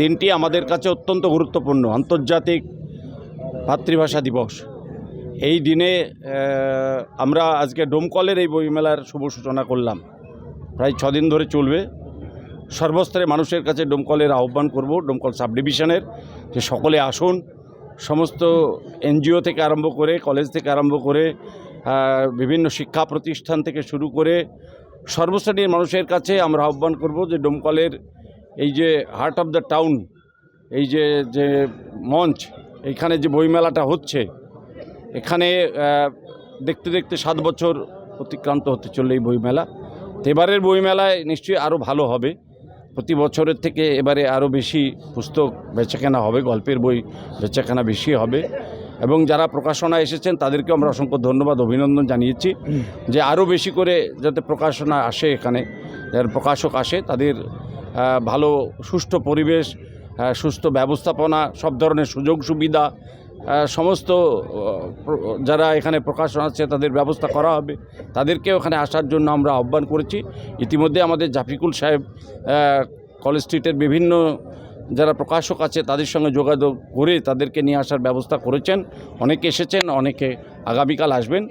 দিনটি আমাদের কাছে অত্যন্ত গুরুত্বপূর্ণ, আন্তর্জাতিক মাতৃভাষা দিবস। এই দিনে আমরা আজকে ডোমকলের এই বইমেলার শুভ সূচনা করলাম। প্রায় ছদিন ধরে চলবে। সর্বস্তরে মানুষের কাছে ডোমকলের আহ্বান করব, ডোমকল সাব ডিভিশনের যে সকলে আসুন, সমস্ত এনজিও থেকে আরম্ভ করে, কলেজ থেকে আরম্ভ করে বিভিন্ন শিক্ষা প্রতিষ্ঠান থেকে শুরু করে, সর্বশ্রেণীর মানুষের কাছে আমরা আহ্বান করব যে ডোমকলের এই যে হার্ট অফ দ্য টাউন এই যে যে মঞ্চ এইখানে যে বইমেলাটা হচ্ছে এখানে দেখতে দেখতে সাত বছর অতিক্রান্ত হতে চলল এই বইমেলা। তো এবারের বইমেলায় নিশ্চয়ই আরও ভালো হবে। প্রতি বছরের থেকে এবারে আরও বেশি পুস্তক বেচাকেনা হবে গল্পের বই বেচাকেনা বেশি হবে। এবং যারা প্রকাশনা এসেছেন তাদেরকেও আমরা অসংখ্য ধন্যবাদ অভিনন্দন জানিয়েছি যে আরও বেশি করে যাতে প্রকাশনা আসে এখানে যারা প্রকাশক আসে তাদের ভালো, সুষ্ঠু পরিবেশ সুস্থ ব্যবস্থাপনা, সব ধরনের সুযোগ সুবিধা সমস্ত যারা এখানে প্রকাশনা আছে তাদের ব্যবস্থা করা হবে। তাদেরকে ওখানে আসার জন্য আমরা আহ্বান করেছি। ইতিমধ্যে আমাদের জাফিকুল সাহেব কলেজ স্ট্রিটের বিভিন্ন যারা প্রকাশক আছে তাদের সঙ্গে যোগাযোগ করে তাদেরকে নিয়ে আসার ব্যবস্থা করেছেন। অনেকে এসেছেন, অনেকে আগামীকাল আসবেন।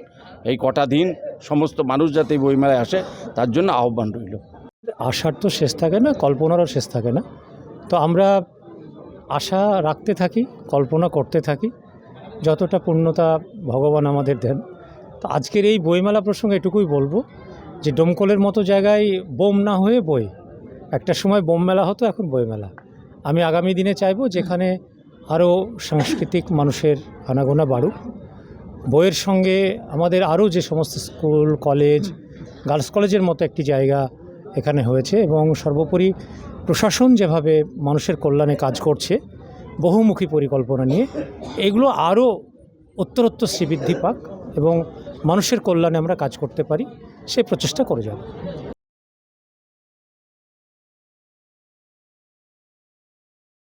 এই কটা দিন সমস্ত মানুষ যাতে বইমেলায় আসে, তার জন্য আহ্বান রইল। আশার তো শেষ থাকে না, কল্পনারও শেষ থাকে না। তো আমরা আশা রাখতে থাকি, কল্পনা করতে থাকি, যতটা পূর্ণতা ভগবান আমাদের দেন। তো আজকের এই বইমেলা প্রসঙ্গে এটুকুই বলব যে ডোমকলের মতো জায়গায় বোম না হয়ে বই, একটা সময় বোম মেলা হতো, এখন বইমেলা। আমি আগামী দিনে চাইব যেখানে আরও সাংস্কৃতিক মানুষের আনাগোনা বাড়ুক। বইয়ের সঙ্গে আমাদের আরও যে সমস্ত স্কুল, কলেজ, গার্লস কলেজের মতো একটি জায়গা এখানে হয়েছে এবং সর্বোপরি প্রশাসন যেভাবে মানুষের কল্যাণে কাজ করছে, বহুমুখী পরিকল্পনা নিয়ে, এগুলো আরও উত্তরোত্তর শ্রীবৃদ্ধি পাক এবং মানুষের কল্যাণে আমরা কাজ করতে পারি, সে প্রচেষ্টা করে যাব।